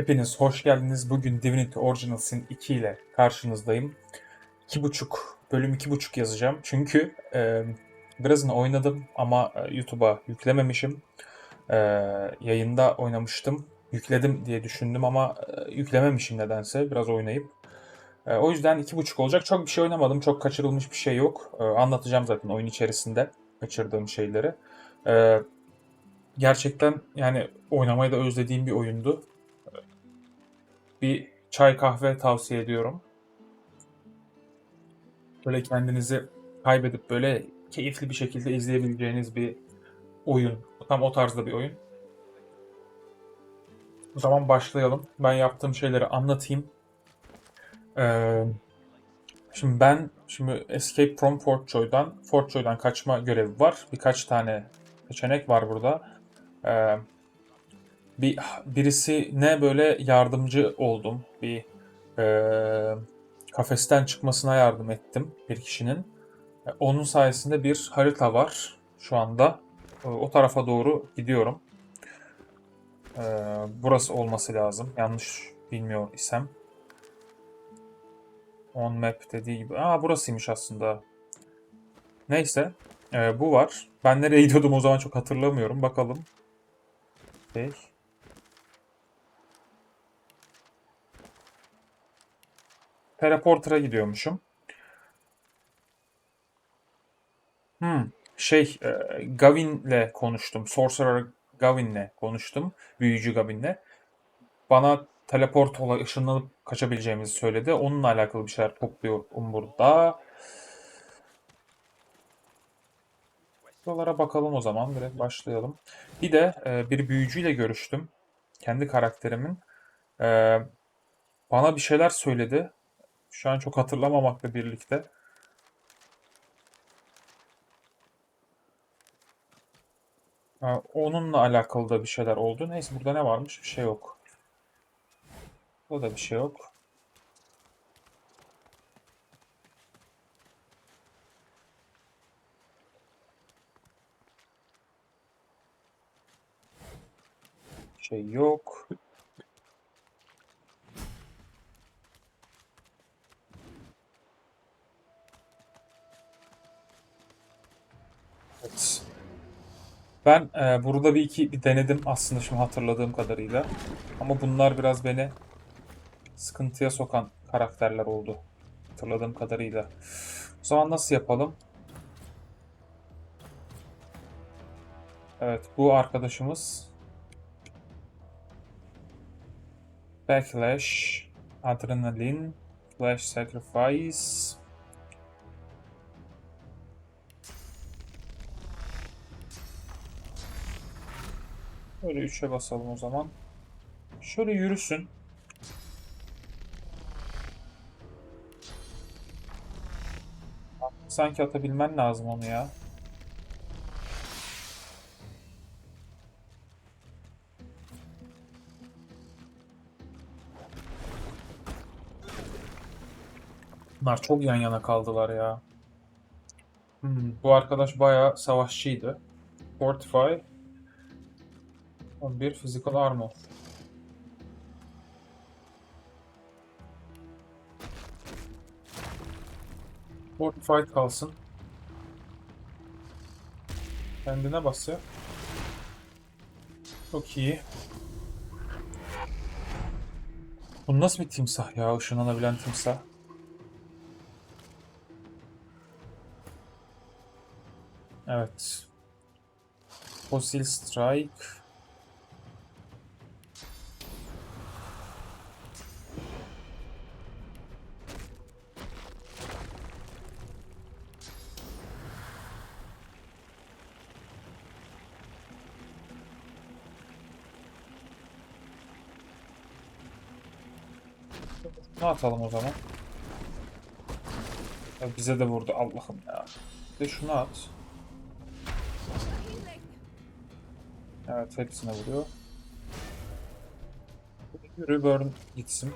Hepiniz hoş geldiniz. Bugün Divinity Original Sin 2 ile karşınızdayım. 2.5 bölüm 2.5 yazacağım. Çünkü e, birazını oynadım ama e, YouTube'a yüklememişim. E, yayında oynamıştım. Yükledim diye düşündüm ama e, yüklememişim nedense biraz oynayıp. E, o yüzden 2.5 olacak. Çok bir şey oynamadım. Çok kaçırılmış bir şey yok. E, anlatacağım zaten oyun içerisinde kaçırdığım şeyleri. E, gerçekten yani oynamayı da özlediğim bir oyundu bir çay kahve tavsiye ediyorum. Böyle kendinizi kaybedip böyle keyifli bir şekilde izleyebileceğiniz bir oyun. Tam o tarzda bir oyun. O zaman başlayalım. Ben yaptığım şeyleri anlatayım. Ee, şimdi ben şimdi Escape from Fort Joy'dan Fort Joy'dan kaçma görevi var. Birkaç tane seçenek var burada. Ee, bir birisi ne böyle yardımcı oldum. Bir e, kafesten çıkmasına yardım ettim bir kişinin. E, Onun sayesinde bir harita var şu anda. E, O tarafa doğru gidiyorum. E, burası olması lazım. Yanlış bilmiyor isem. On map dediği gibi. Aa burasıymış aslında. Neyse. e, bu var. Ben nereye gidiyordum o zaman çok hatırlamıyorum. Bakalım. Şey. Teleporter'a gidiyormuşum. Hmm, şey, e, Gavin'le konuştum. Sorcerer Gavin'le konuştum. Büyücü Gavin'le. Bana teleport olay ışınlanıp kaçabileceğimizi söyledi. Onunla alakalı bir şeyler topluyorum burada. Buralara bakalım o zaman. Direkt başlayalım. Bir de e, bir büyücüyle görüştüm. Kendi karakterimin. E, bana bir şeyler söyledi. Şu an çok hatırlamamakla birlikte. Onunla alakalı da bir şeyler oldu. Neyse burada ne varmış? Bir şey yok. Burada da bir şey yok. Şey yok. Evet. Ben e, burada bir iki bir denedim aslında şimdi hatırladığım kadarıyla. Ama bunlar biraz beni sıkıntıya sokan karakterler oldu. Hatırladığım kadarıyla. O zaman nasıl yapalım? Evet bu arkadaşımız Backlash, Adrenaline, Flash Sacrifice, Böyle 3'e basalım o zaman. Şöyle yürüsün. Sanki atabilmen lazım onu ya. Bunlar çok yan yana kaldılar ya. Hmm, bu arkadaş bayağı savaşçıydı. Fortify, 11 physical armor. Fortified kalsın. Kendine bas ya. Çok iyi. Bu nasıl bir timsah ya? Işınlanabilen timsah. Evet. Fossil Strike. Ne atalım o zaman? Ya bize de vurdu Allah'ım ya. De şunu at. Evet hepsine vuruyor. Yürü burn gitsin.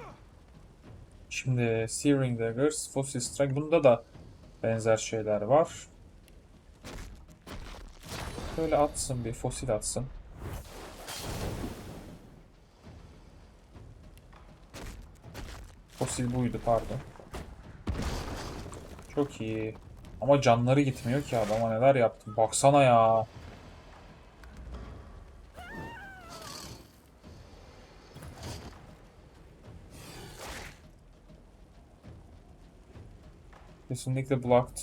Şimdi Searing Daggers, Fossil Strike. Bunda da benzer şeyler var. Böyle atsın bir fosil atsın. Fosil buydu pardon. Çok iyi. Ama canları gitmiyor ki adama neler yaptım. Baksana ya. Kesinlikle blocked.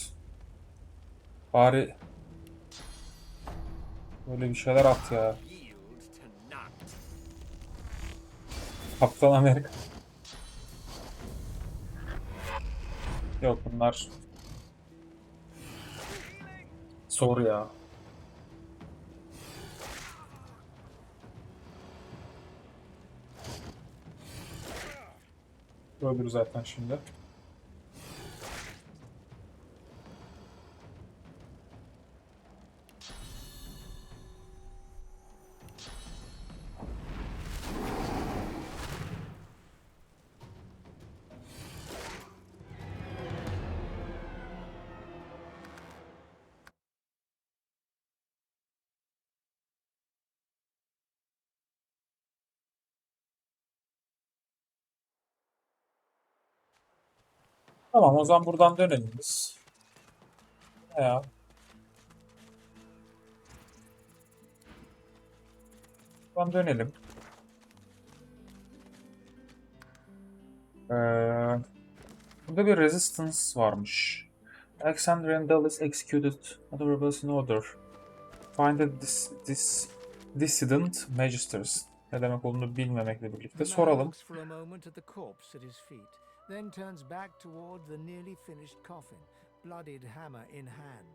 Bari böyle bir şeyler at ya. Kaptan Amerika. Yok bunlar zor ya. Öldür zaten şimdi. Tamam o zaman buradan dönelim biz. Ya. Buradan dönelim. Ee, burada bir resistance varmış. Alexandrian Dulles executed other rebels in order. Find the dis, dis, dissident magisters. Ne demek olduğunu bilmemekle birlikte soralım. Then turns back toward the nearly finished coffin, bloodied hammer in hand.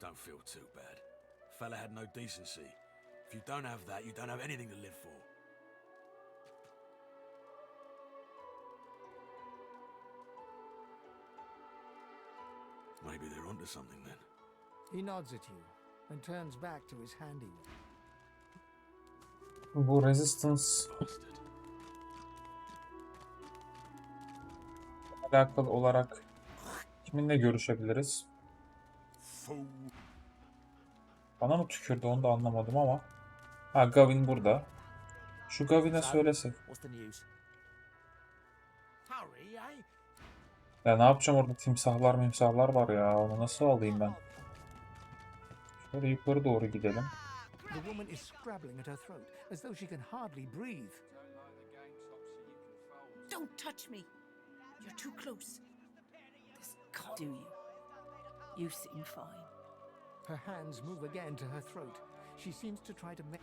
Don't feel too bad. Fella had no decency. If you don't have that, you don't have anything to live for. Onto something then. He nods at you and turns back to his handiwork. Bu resistance Bastard. alakalı olarak kiminle görüşebiliriz? Bana mı tükürdü onu da anlamadım ama. Ha Gavin burada. Şu Gavin'e söylesek. Ya ne yapacağım orada timsahlar mimsahlar var ya. Onu nasıl alayım ben? Şöyle yukarı doğru gidelim. The woman is scrabbling at her throat as though she can hardly breathe. Don't touch me. You're too close. This can't do you. You seem fine. Her hands move again to her throat. She seems to try to make.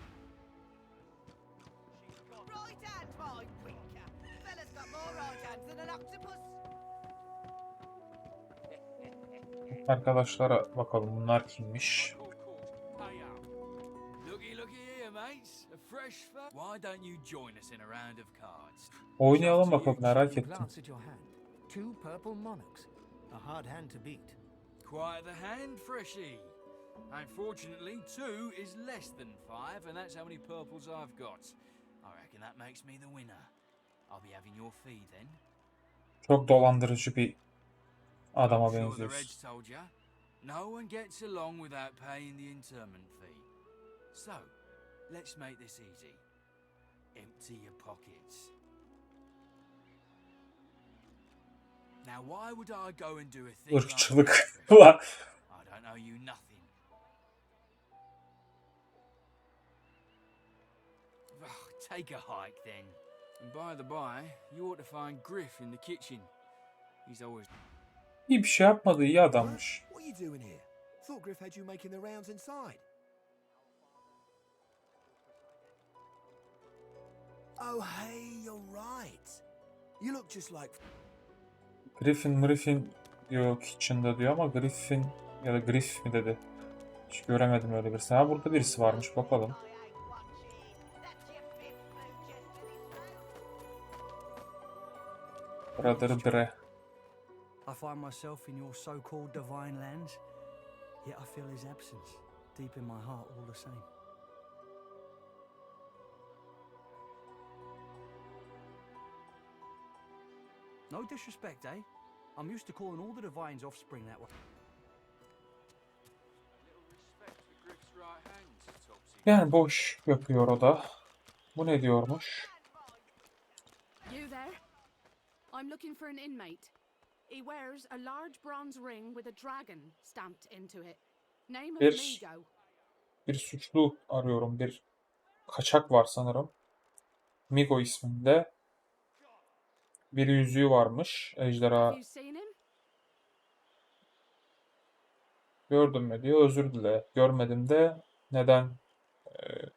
Right hand, my winker. Fella's got more right hands than an octopus. A round of cards? Oynayalım bakalım merak ettim. glance at your hand. Two purple monarchs. A hard hand to beat. Quite the hand, freshy. Unfortunately, two is less than five, and that's how many purples I've got. I reckon that makes me the winner. I'll be having your fee then. Çok dolandırıcı bir adama the benziyorsun. Told ya. No one gets along without paying the interment fee. So, let's make this easy. Empty your pockets. Now, why would I go and do a thing like Irkçılık. that. I don't owe you nothing. Ugh, Take a hike then. And by the by, you ought to find Griff in the kitchen. He's always İyi bir şey yapmadı iyi adammış. Oh. Griffin Griffin diyor kitchen'da diyor ama Griffin ya da Griff mi dedi. Hiç göremedim öyle birisi. Ha burada birisi varmış bakalım. Brother Dre. I find myself in your so called divine lands, yet I feel his absence deep in my heart all the same. No disrespect, eh? I'm used to calling all the Divine's offspring that way. Little respect for Griff's right hand, Topsy. Yani boş yapıyor o da. Bu ne diyormuş? You there? I'm looking for an inmate. He wears a large bronze ring with a dragon stamped into it. Name of Bir- Migo. Bir suçlu arıyorum. Bir kaçak var sanırım. Migo isminde. Bir yüzüğü varmış. Ejderha gördüm mü diyor. Özür dile. Görmedim de neden e,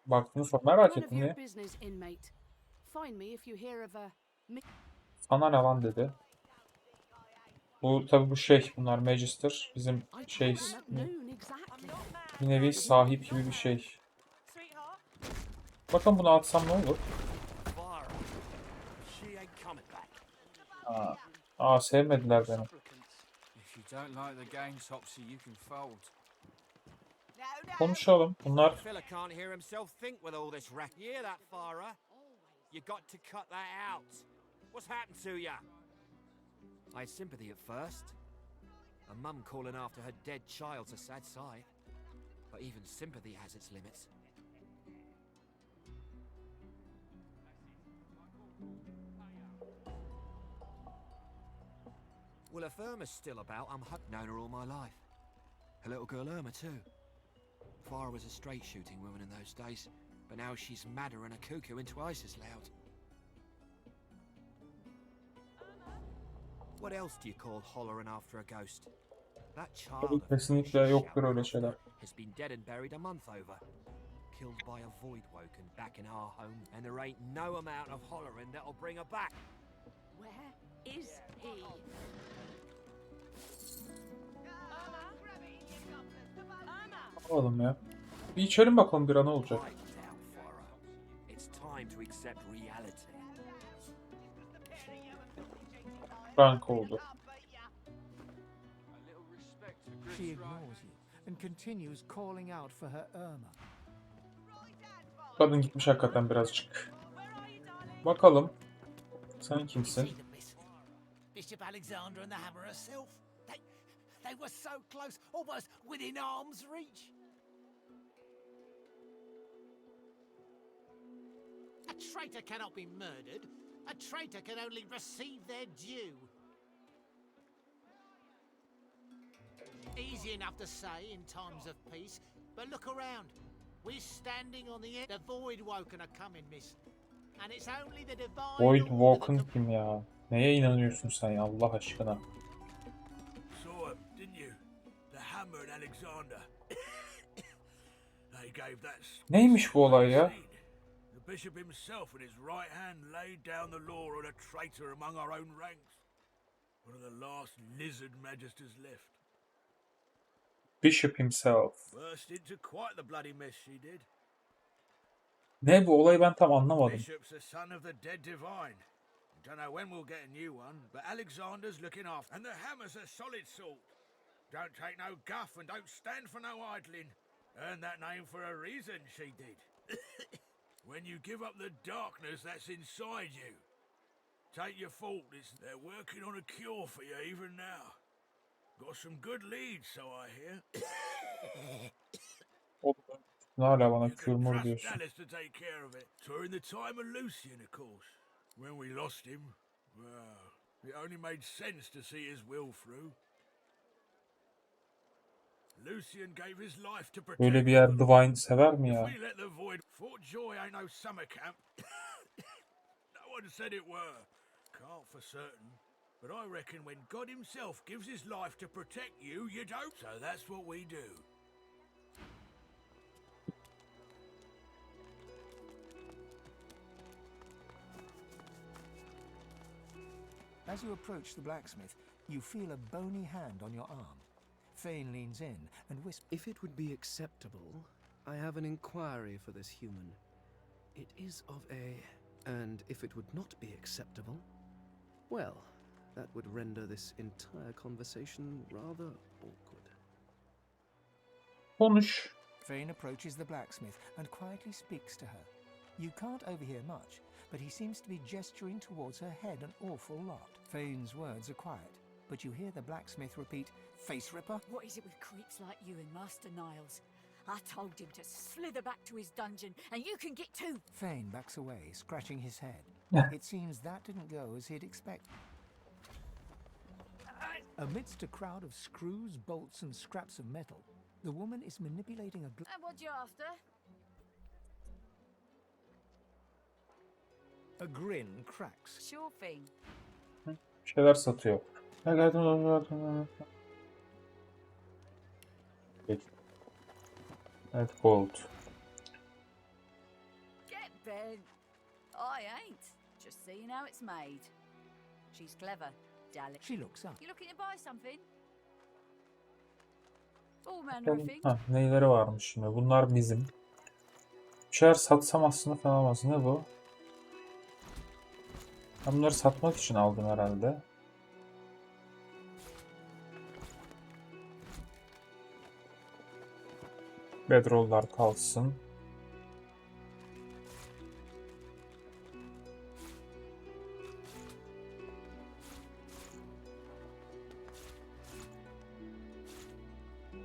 baktığını sor. Merak ettim Sana ne lan dedi. Bu tabi bu şey. Bunlar Magister. Bizim şey bir nevi sahip gibi bir şey. Bakın bunu atsam ne olur? Aa, aa sevmediler beni. Konuşalım. Bunlar. What's happened to you? I had sympathy at first. A mum calling after her dead child's a sad sight. But even sympathy has its limits. Well, if Irma's still about, I'm hu- known her all my life. Her little girl Irma too. Farah was a straight shooting woman in those days, but now she's madder and a cuckoo and twice as loud. What else do you call hollering after a ghost? That child Tabii kesinlikle yoktur öyle şeyler. has been dead and buried a month over. Killed by a void woken back in our home, and there ain't no amount of hollering that'll bring her back. Where is he? alalım ya. Bir içelim bakalım bir an ne olacak. Quiet down, Farah. It's time to accept Frank oldu. She ignores you and continues calling out for her Irma. Kadın gitmiş hakikaten birazcık. Bakalım. Sen kimsin? Bishop Alexander and the Hammer herself. They, they were so close, almost within arm's reach. A traitor cannot be murdered. A traitor can only receive their due. Easy enough to say in times of peace, but look around. We're standing on the edge. The void woken are coming, miss. And it's only the divine Void Woken that Walken can kim ya? Neye inanıyorsun sen ya Allah aşkına? Saw him, didn't you? The Hammer and Alexander. they gave that. s- Neymiş bu olay ya? The bishop himself with his right hand laid down the law on a traitor among our own ranks. One of the last lizard magisters left. She did. Ne bu olayı ben tam anlamadım. Bishop's the son of the dead divine. Don't know when we'll get a new one, but Alexander's looking after. And the hammer's a solid sort. Don't take no guff and don't stand for no idling. Earned that name for a reason, she did. when you give up the darkness that's inside you, take your fault. It's, they're working on a cure for you even now. Got some good leads, so I hear. Hala bana You can kürmür trust diyorsun. Dallas to take care of it. During the time of Lucian, of course. When we lost him, well, it only made sense to see his will through. Lucian gave his life to protect Böyle bir yer Divine sever mi ya? we let the void, Fort Joy ain't no summer camp. no one said it were. Can't for certain. But I reckon when God himself gives his life to protect you, you don't. So that's what we do. As you approach the blacksmith, you feel a bony hand on your arm. Fane leans in and whispers. If it would be acceptable, I have an inquiry for this human. It is of a. And if it would not be acceptable, well, that would render this entire conversation rather awkward. Konuş. Fane approaches the blacksmith and quietly speaks to her. You can't overhear much, but he seems to be gesturing towards her head an awful lot. Fane's words are quiet, but you hear the blacksmith repeat, Face Ripper? What is it with creeps like you and Master Niles? I told him to slither back to his dungeon, and you can get too. Fane backs away, scratching his head. it seems that didn't go as he'd expected. Amidst a crowd of screws, bolts, and scraps of metal, the woman is manipulating a. Gl- And what you after? a grin cracks. Sure thing. Bir şeyler satıyor. Evet gold. Get Ben. I ain't. Just seeing how it's made. She's clever, Dalek. She looks up. You looking to buy something? All manner of things. Ha, neyleri varmış şimdi? Bunlar bizim. Bir şeyler satsam aslında fena olmaz. Ne bu? Ben bunları satmak için aldım herhalde. Bedroll'lar kalsın.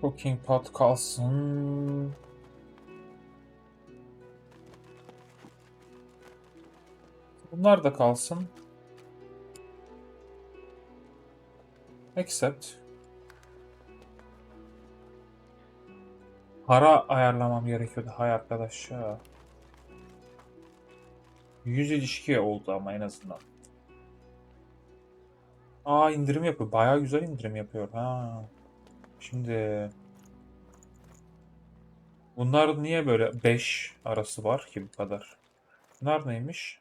Cooking pot kalsın. Bunlar da kalsın. Accept. Para ayarlamam gerekiyordu. Hay arkadaş ya. 100 ilişki oldu ama en azından. Aa indirim yapıyor. Bayağı güzel indirim yapıyor. Ha. Şimdi bunlar niye böyle 5 arası var ki bu kadar? Bunlar neymiş?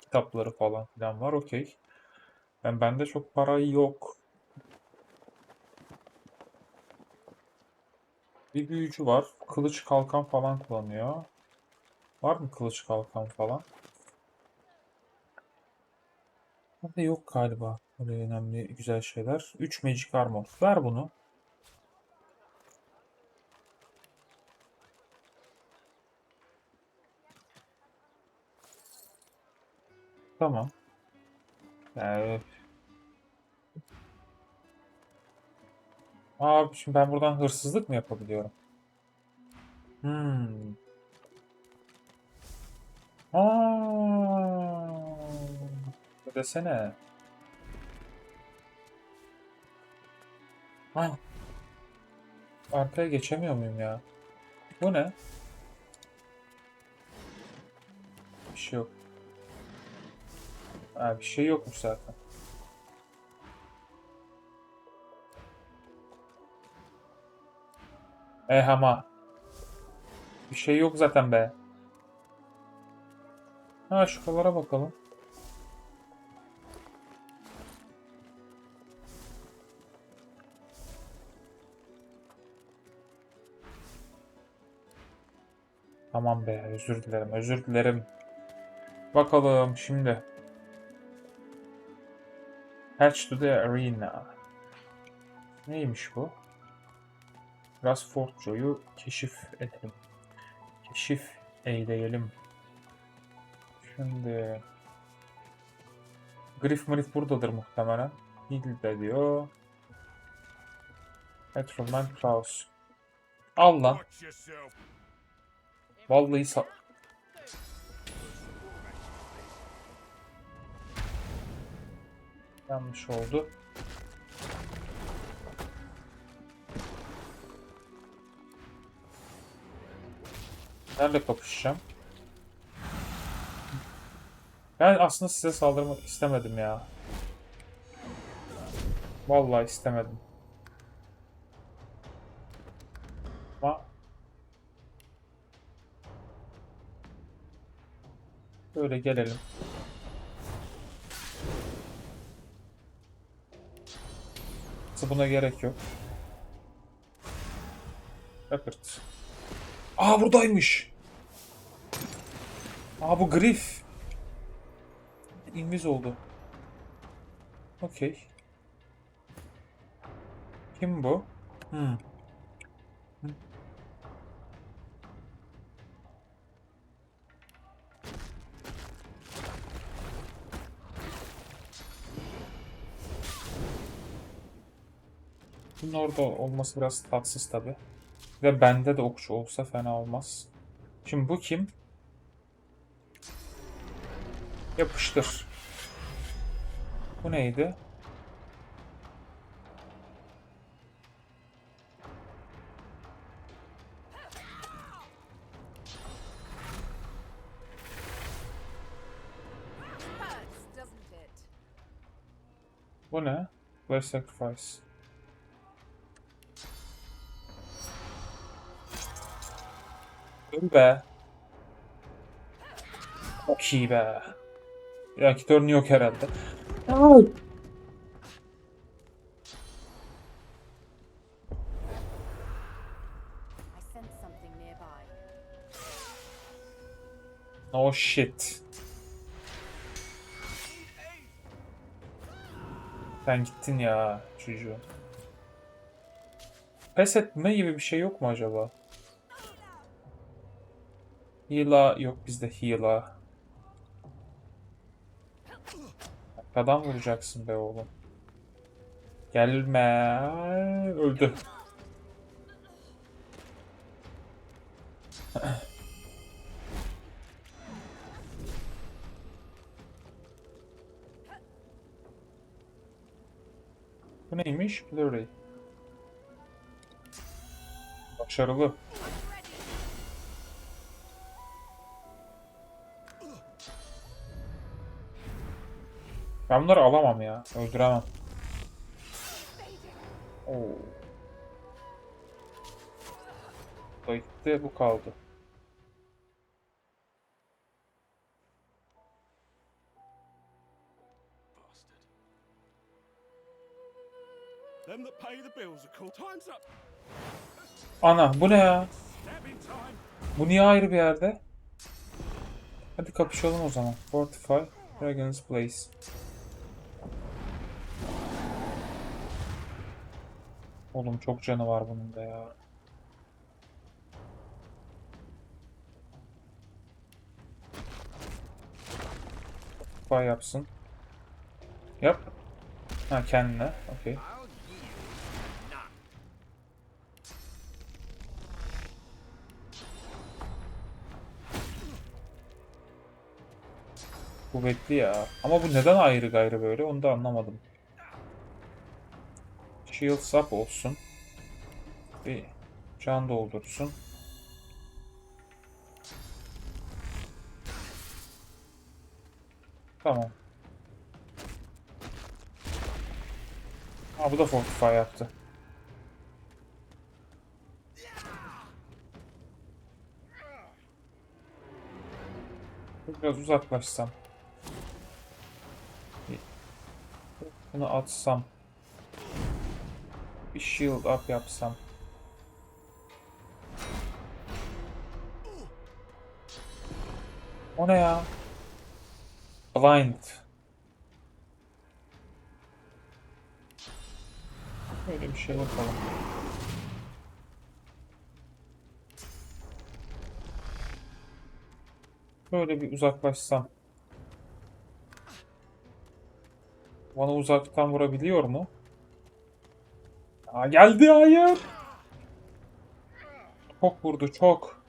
Kitapları falan filan var. Okey. Ben bende çok para yok. Bir büyücü var. Kılıç kalkan falan kullanıyor. Var mı kılıç kalkan falan? Bende yok galiba. Öyle önemli güzel şeyler. 3 Magic Armor. Ver bunu. Tamam. Yani... Abi şimdi ben buradan hırsızlık mı yapabiliyorum? Hmm. Aa, desene. Ha. Arkaya geçemiyor muyum ya? Bu ne? Bir şey yok. Ha, bir şey yokmuş zaten. Eh ama. Bir şey yok zaten be. Ha şuralara bakalım. Tamam be özür dilerim özür dilerim. Bakalım şimdi. Hatch to the arena. Neymiş bu? Biraz Fortjo'yu keşif edelim. Keşif eyleyelim. Şimdi Griff Marif buradadır muhtemelen. Hilde diyor. Petrolman Klaus. Al lan. Watch yourself. Vallahi sa... Yanlış oldu. Nerede kapışacağım? Ben aslında size saldırmak istemedim ya. Vallahi istemedim. Böyle gelelim. Buna gerek yok. Pepert. Aa buradaymış. Aa bu Griff. İnviz oldu. Okey. Kim bu? Hmm. Orada olması biraz tatsız tabi. Ve bende de okçu olsa fena olmaz. Şimdi bu kim? Yapıştır. Bu neydi? Bu ne? Bless Sacrifice. Öl be. Çok iyi be. Reaktörün yok herhalde. Ay. No shit. Sen gittin ya çocuğum. Pes etme gibi bir şey yok mu acaba? Heal'a yok bizde heal'a. Arkadan vuracaksın be oğlum. Gelme. Öldü. Bu neymiş? Blurry. Başarılı. Ben bunları alamam ya. Öldüremem. Oo. Bu gitti, bu kaldı. Ana bu ne ya? Bu niye ayrı bir yerde? Hadi kapışalım o zaman. Fortify, Dragon's Place. Oğlum çok canı var bunun da ya. Fortify yapsın. Yap. Ha kendine. Okey. Kuvvetli ya. Ama bu neden ayrı gayrı böyle onu da anlamadım. Shield up olsun. Bir can doldursun. Tamam. Ha bu da fortify yaptı. Biraz uzaklaşsam. Bunu atsam. Bir shield up yapsam. O ne ya? Blind. Böyle bir şey yapalım. Böyle bir uzaklaşsam. Bana uzaktan vurabiliyor mu? Aa, geldi hayır. Çok vurdu çok.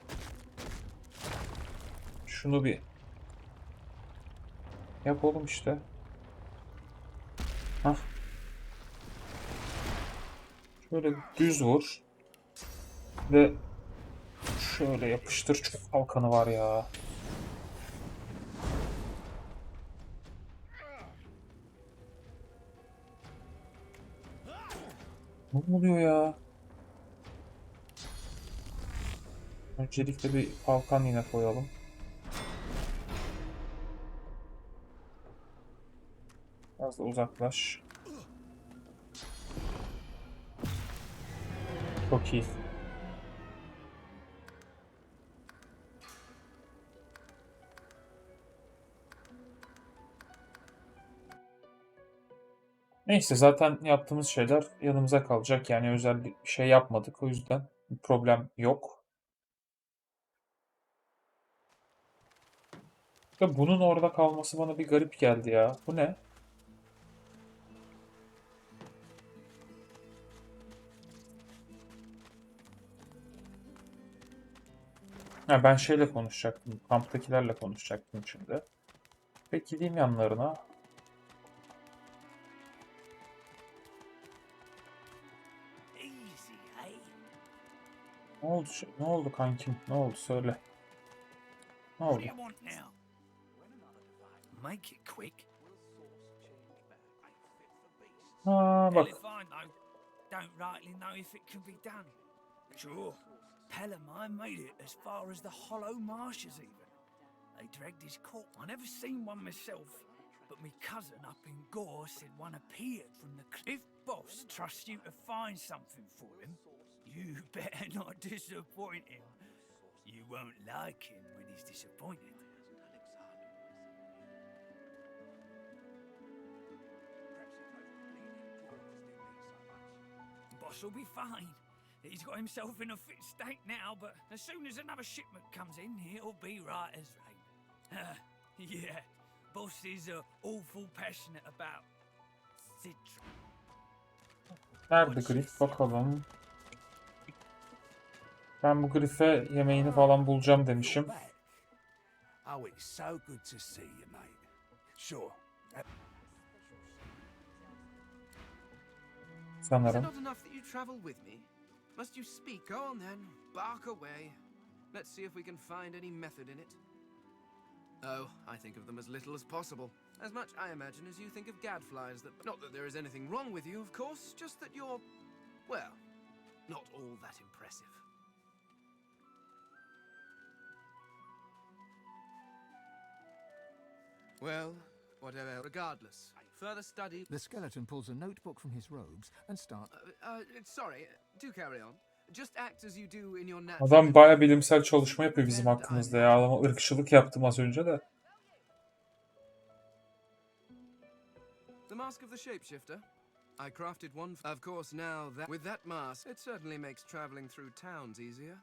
Şunu bir yap oğlum işte. Hah. Şöyle düz vur. Ve şöyle yapıştır. Çok kalkanı var ya. Ne oluyor ya? Öncelikle bir kalkan yine koyalım. Biraz da uzaklaş. Çok iyi. Neyse zaten yaptığımız şeyler yanımıza kalacak. Yani özel bir şey yapmadık. O yüzden bir problem yok. Ya bunun orada kalması bana bir garip geldi ya. Bu ne? Ya ben şeyle konuşacaktım. Kamptakilerle konuşacaktım şimdi. Peki gideyim yanlarına. Ne oldu? Ne oldu kankim? Ne oldu? Söyle. Ne What oldu? do you want now? Make it quick. Ha bak. I. Don't rightly know if it can be done. Sure. Pelham, I made it as far as the Hollow Marshes even. They dragged his corpse. I never seen one myself, but me cousin up in Gore said one appeared from the cliff. Boss trusts you to find something for him. You better not disappoint him. You won't like him when he's disappointed. Boss will be fine. He's got himself in a fit state now, but as soon as another shipment comes in, he'll be right as rain. Uh, yeah, boss is uh, awful passionate about Citra. Nerede grif? Bakalım. Ben bu grife yemeğini falan bulacağım demişim. Oh, it's so good to see you, mate. Sure. Is it Sanırım. not enough that you travel with me? Must you speak? Go on then, bark away. Let's see if we can find any method in it. Oh, I think of them as little as possible. As much, I imagine, as you think of gadflies. That not that there is anything wrong with you, of course. Just that you're, well, not all that impressive. Well, whatever. Regardless, further study. The skeleton pulls a notebook from his robes and starts. Uh, uh, sorry, do carry on. Just act as you do in your natural. Adam baya bilimsel çalışma yapıyor bizim hakkımızda ya. Adama ırkçılık yaptım az önce de. The Mask of the Shapeshifter. I crafted one. Of course, now that with that mask, it certainly makes traveling through towns easier.